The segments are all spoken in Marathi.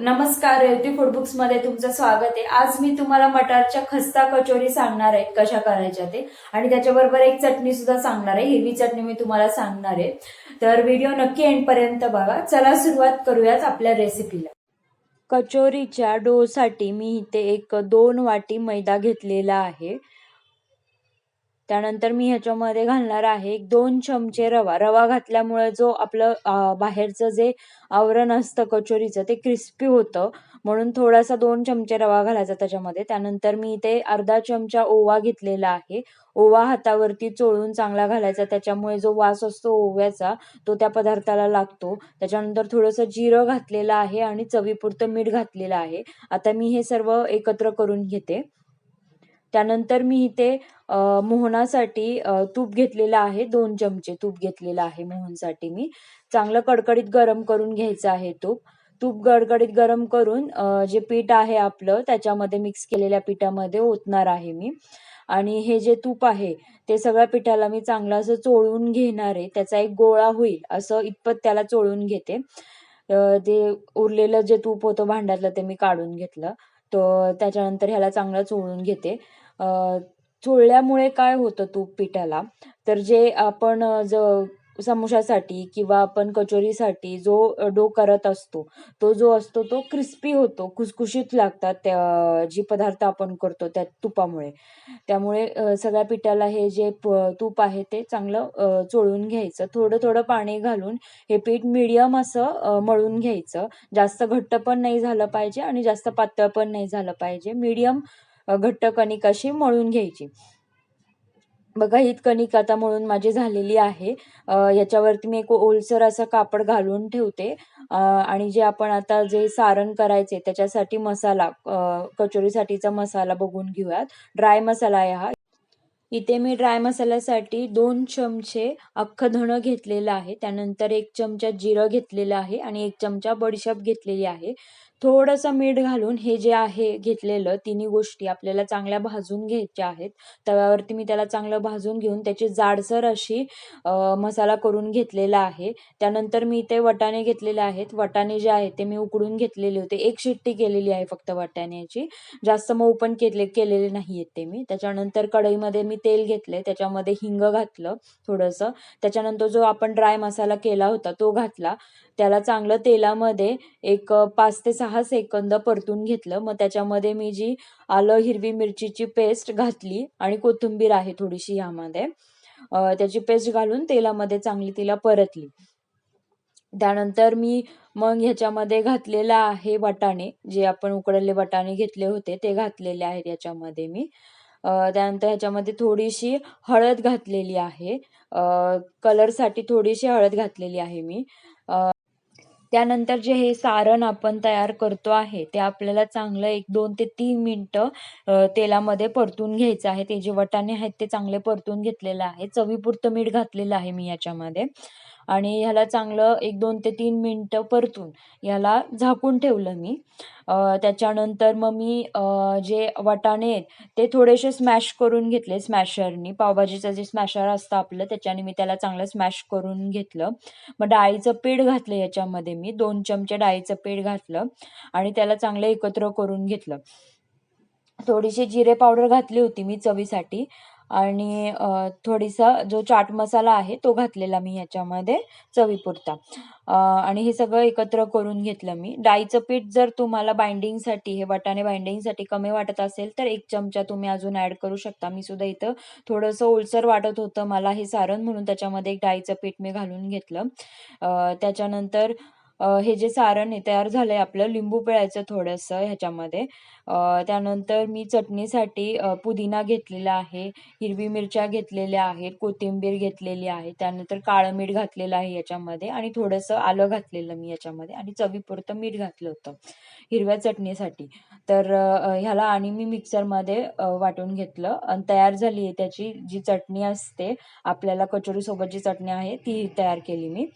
नमस्कार रेवती फूड बुक्समध्ये तुमचं स्वागत आहे. आज मी तुम्हाला मटारच्या खस्ता कचोरी सांगणार आहे कशा करायच्या ते. आणि त्याच्याबरोबर एक चटणी सुद्धा सांगणार आहे हिरवी चटणी मी तुम्हाला सांगणार आहे. तर व्हिडिओ नक्की एंड पर्यंत बघा. चला सुरुवात करूयात आपल्या रेसिपीला कचोरीच्या डोसाठी मी इथे एक दोन वाटी मैदा घेतलेला आहे. त्यानंतर मी ह्याच्यामध्ये घालणार आहे एक दोन चमचे रवा. रवा घातल्यामुळे जो आपलं बाहेरचं जे आवरण असतं कचोरीचं ते क्रिस्पी होतं. म्हणून थोडासा दोन चमचे रवा घालायचा त्याच्यामध्ये. त्यानंतर मी इथे अर्धा चमचा ओवा घेतलेला आहे. ओवा हातावरती चोळून चांगला घालायचा. त्याच्यामुळे जो वास असतो ओव्याचा तो त्या पदार्थाला लागतो. त्याच्यानंतर थोडंसं जिरं घातलेलं आहे आणि चवीपुरतं मीठ घातलेलं आहे. आता मी हे सर्व एकत्र करून घेते. त्यानंतर मी इथे मोहनासाठी तूप घेतलेलं आहे. दोन चमचे तूप घेतलेलं आहे मोहनसाठी मी. चांगलं कडकडीत गरम करून घ्यायचं आहे तूप. तूप गडगडीत गरम करून जे पीठ आहे आपलं त्याच्यामध्ये मिक्स केलेल्या पिठामध्ये ओतणार आहे मी. आणि हे जे तूप आहे ते सगळ्या पिठाला मी चांगलं असं चोळून घेणार आहे. त्याचा एक गोळा होईल असं इतपत त्याला चोळून घेते. ते उरलेलं जे तूप होतं भांड्यातलं ते मी काढून घेतलं. तर त्याच्यानंतर ह्याला चांगलं चोळून घेते. चोळल्यामुळे काय होतं तूप पिठाला? तर जे आपण ज समोशासाठी किंवा आपण कचोरीसाठी जो डो करत असतो तो जो असतो तो क्रिस्पी होतो खुसखुशीत लागतात त्या जी पदार्थ आपण करतो त्या तुपामुळे. त्यामुळे सगळ्या पिठाला हे जे तूप आहे ते चांगलं चोळून घ्यायचं. थोडं थोडं पाणी घालून हे पीठ मिडियम असं मळून घ्यायचं. जास्त घट्ट पण नाही झालं पाहिजे आणि जास्त पातळ पण नाही झालं पाहिजे. मीडियम घट्ट कणिक अशी मळून घ्यायची. बघा ही कणिकाता आता माझी झालेली आहे. याच्यावरती मी एक ओलसर असं कापड घालून ठेवते. आणि जे आपण आता जे सारण करायचे त्याच्यासाठी मसाला कचोरीसाठीचा मसाला बघून घेऊयात. ड्राय मसाला आहे हा. इथे मी ड्राय मसाल्यासाठी दोन चमचे अख्खं धणं घेतलेलं आहे. त्यानंतर एक चमचा जिरं घेतलेलं आहे आणि एक चमचा बडीशेप घेतलेली आहे. थोडंसं मीठ घालून हे जे आहे घेतलेलं तिन्ही गोष्टी आपल्याला चांगल्या भाजून घ्यायच्या आहेत. तव्यावरती मी त्याला चांगलं भाजून घेऊन त्याची जाडसर अशी मसाला करून घेतलेला आहे. त्यानंतर मी ते वटाणे घेतलेले आहेत. वटाणे जे आहेत ते मी उकडून घेतलेले होते. एक शिट्टी केलेली आहे फक्त वाटाण्याची. जास्त मऊ पण केले केलेले नाही आहेत ते मी. त्याच्यानंतर कढईमध्ये मी तेल घेतले त्याच्यामध्ये हिंग घातलं थोडंसं. त्याच्यानंतर जो आपण ड्राय मसाला केला होता तो घातला. त्याला चांगलं तेलामध्ये एक पाच ते सहा सेकंद परतून घेतलं. मग त्याच्यामध्ये मी जी आलं हिरवी मिरचीची पेस्ट घातली आणि कोथिंबीर आहे थोडीशी ह्यामध्ये. त्याची पेस्ट घालून तेलामध्ये चांगली तिला परतली. त्यानंतर मी मग ह्याच्यामध्ये घातलेला आहे वाटाणे जे आपण उकडलेले वाटाणे घेतले होते ते घातलेले आहेत याच्यामध्ये मी. त्यानंतर ह्याच्यामध्ये थोडीशी हळद घातलेली आहे. कलरसाठी थोडीशी हळद घातलेली आहे मी. त्यानंतर जे हे सारण आपण तयार करतो आहे ते आपल्याला चांगलं एक दोन ते तीन मिनटं तेलामध्ये परतून घ्यायचं आहे. ते जे वटाणे आहेत ते चांगले परतून घेतलेलं आहे. चवीपुरतं मीठ घातलेलं आहे मी याच्यामध्ये. आणि ह्याला चांगलं एक दोन ते तीन मिनटं परतून ह्याला झाकून ठेवलं मी. त्याच्यानंतर मग मी जे वाटाणे आहेत ते थोडेसे स्मॅश करून घेतले स्मॅशरनी. पावभाजीचं जे स्मॅशर असतं आपलं त्याच्याने मी त्याला चांगलं स्मॅश करून घेतलं. मग डाळीचं पीठ घातलं याच्यामध्ये मी दोन चमचे डाळीचं पीठ घातलं आणि त्याला चांगलं एकत्र करून घेतलं. थोडीशी जिरे पावडर घातली होती मी चवीसाठी. आणि अ, थोडीसा जो चाट मसाला आहे तो घातलेला मी ह्याच्यामध्ये चवीपुरता. अ, आणि हे सगळं एकत्र करून घेतलं मी. डाळीचं पीठ जर तुम्हाला बाइंडिंगसाठी हे वाटाणे बाइंडिंगसाठी कमी वाटत असेल तर एक चमचा तुम्ही अजून ॲड करू शकता. मी सुद्धा इथं थोडंसं ओलसर वाटत होतं. मला हे सारण म्हणून त्याच्यामध्ये एक डाळीचं पीठ मी घालून घेतलं. अ, त्याच्यानंतर अ, हे जे सारण आहे तयार झालंय आपलं लिंबू पिळायचं थोडंसं ह्याच्यामध्ये. अ, त्यानंतर मी चटणीसाठी अ, पुदिना घेतलेला आहे हिरवी मिरच्या घेतलेल्या आहेत कोथिंबीर घेतलेली आहे त्यानंतर काळं मीठ घातलेलं आहे याच्यामध्ये आणि थोडंसं आलं घातलेलं मी याच्यामध्ये आणि चवीपुरतं मीठ घातलं होतं हिरव्या चटणीसाठी. तर अ, ह्याला आणि मी मिक्सरमध्ये अ, वाटून घेतलं आणि तयार झाली आहे त्याची जी चटणी असते आपल्याला कचोरीसोबत जी चटणी आहे ती तयार केली मी.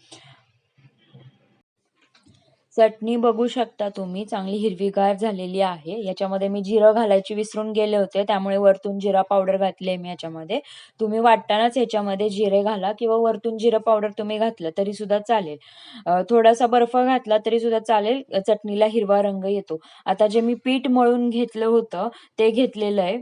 चटणी बघू शकता तुम्ही. चांगली हिरवीगार झालेली आहे. याच्यामध्ये मी जिरं घालायची विसरून गेले होते. त्यामुळे वरतून जिरा पावडर घातली मी याच्यामध्ये. तुम्ही वाटतानाच याच्यामध्ये जिरे घाला किंवा वरतून जिरं पावडर तुम्ही घातलं तरी सुद्धा चालेल. थोडासा बर्फ घातला तरी सुद्धा चालेल. चटणीला हिरवा रंग येतो. आता जे मी पीठ मळून घेतलं होतं ते घेतलेलं आहे.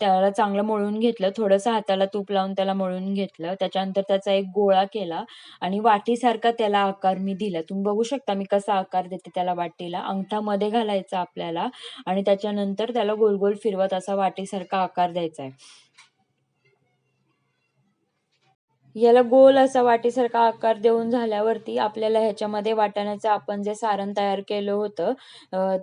त्याला चांगलं मळून घेतलं. थोडंसं हाताला तूप लावून त्याला मळून घेतलं. त्याच्यानंतर त्याचा एक गोळा केला आणि वाटीसारखा त्याला आकार मी दिला. तुम्ही बघू शकता मी कसा आकार देते त्याला वाटीला अंगठा मध्ये घालायचा आपल्याला आणि त्याच्यानंतर त्याला गोल गोल फिरवत असा वाटीसारखा आकार द्यायचा आहे. याला गोल असा वाटीसारखा आकार देऊन झाल्यावरती आपल्याला ह्याच्यामध्ये वाटाण्याचं आपण जे सारण तयार केलं होतं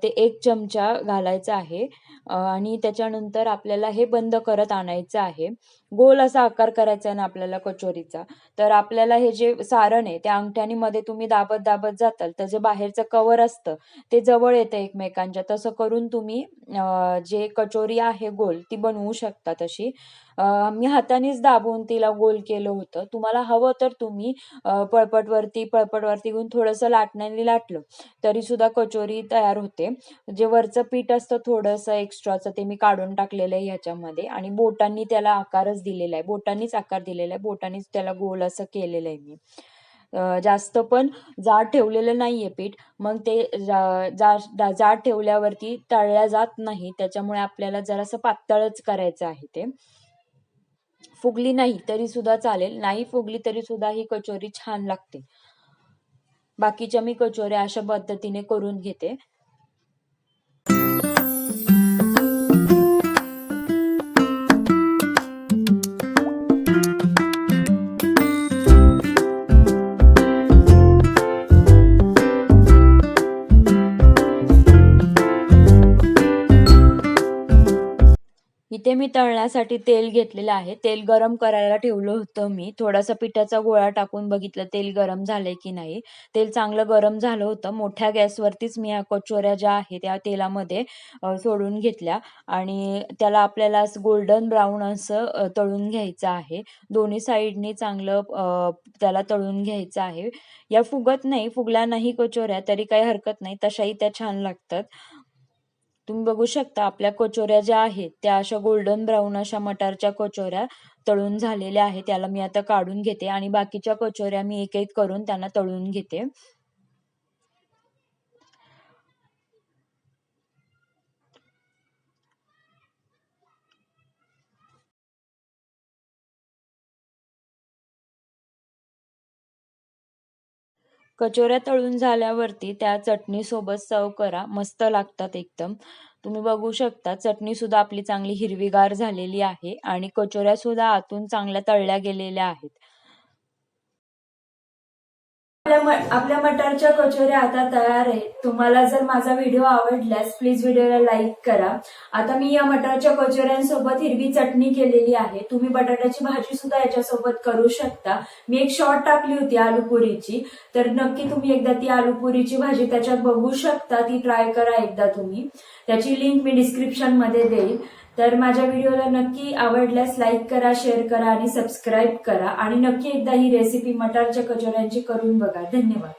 ते एक चमचा घालायचं आहे. आणि त्याच्यानंतर आपल्याला हे बंद करत आणायचं आहे. गोल असा आकार करायचा आहे ना आपल्याला कचोरीचा. तर आपल्याला हे जे सारण आहे त्या अंगठ्यानी मध्ये तुम्ही दाबत दाबत जाताल तर जे बाहेरचं कवर असतं ते जवळ येतं एकमेकांच्या. तसं करून तुम्ही जे कचोरी आहे गोल ती बनवू शकता तशी. मी हातानेच दाबून तिला गोल केलं होतं. तुम्हाला हवं तर तुम्ही पळपटवरती पळपटवरती घेऊन थोडंसं लाटण्याने लाटलं. तरी सुद्धा कचोरी तयार होते. जे वरचं पीठ असतं थोडंसं एक्स्ट्राचं ते मी काढून टाकलेलं आहे ह्याच्यामध्ये आणि बोटांनी त्याला आकारच दिलेला आहे. बोटांनीच आकार दिलेला आहे. बोटांनीच त्याला गोल असं केलेलं आहे मी. जास्त पण जाड ठेवलेलं नाहीये पीठ. मग ते जा- जाड ठेवल्यावरती तळल्या जात नाही. त्याच्यामुळे आपल्याला जरासं पातळच करायचं आहे ते. फुगली नाही तरी सुद्धा चालेल. नाही फुगली तरी सुद्धा ही कचोरी छान लागते. बाकीच्या मी कचोऱ्या अशा पद्धतीने करून घेते. ते मी तळण्यासाठी तेल घेतलेलं आहे. तेल गरम करायला ठेवलं होतं मी. थोडासा पिठाचा गोळा टाकून बघितलं तेल गरम झालंय की नाही. तेल चांगलं गरम झालं होतं. मोठ्या गॅसवरतीच मी ह्या कचोऱ्या ज्या आहे त्या तेलामध्ये सोडून घेतल्या आणि त्याला आपल्याला गोल्डन ब्राऊन असं तळून घ्यायचं आहे. दोन्ही साईडनी चांगलं त्याला तळून घ्यायचं आहे. या फुगत नाही फुगल्या नाही कचोऱ्या. तरी काही हरकत नाही. तशाही त्या छान लागतात. तुम्ही बघू शकता आपल्या कचोऱ्या ज्या आहेत त्या अशा गोल्डन ब्राऊन अशा मटारच्या कचोऱ्या तळून झालेल्या आहेत. त्याला मी आता काढून घेते आणि बाकीच्या कचोऱ्या मी एक एक करून त्यांना तळून घेते. कचोऱ्या तळून झाल्यावरती त्या चटणी सोबत सर्व करा. मस्त लागतात एकदम. तुम्ही बघू शकता चटणी सुद्धा आपली चांगली हिरवीगार झालेली आहे आणि कचोऱ्या सुद्धा आतून चांगल्या तळल्या गेलेल्या आहेत. आपल्या आपल्या मटारच्या कचोऱ्या आता तयार आहेत. तुम्हाला जर माझा व्हिडिओ आवडल्यास प्लीज व्हिडिओला लाईक करा. आता मी या मटारच्या कचोऱ्यांसोबत हिरवी चटणी केलेली आहे. तुम्ही बटाट्याची भाजी सुद्धा याच्यासोबत करू शकता. मी एक शॉर्ट टाकली होती आलू पुरीची. तर नक्की तुम्ही एकदा ती आलू पुरीची भाजी त्याच्यात बघू शकता. ती ट्राय करा एकदा तुम्ही. त्याची लिंक मी डिस्क्रिप्शनमध्ये देईल. तर माझ्या व्हिडिओला नक्की आवडल्यास लाईक करा शेअर करा आणि सबस्क्राईब करा. आणि नक्की एकदा ही रेसिपी मटारच्या कचोऱ्यांची करून बघा. धन्यवाद.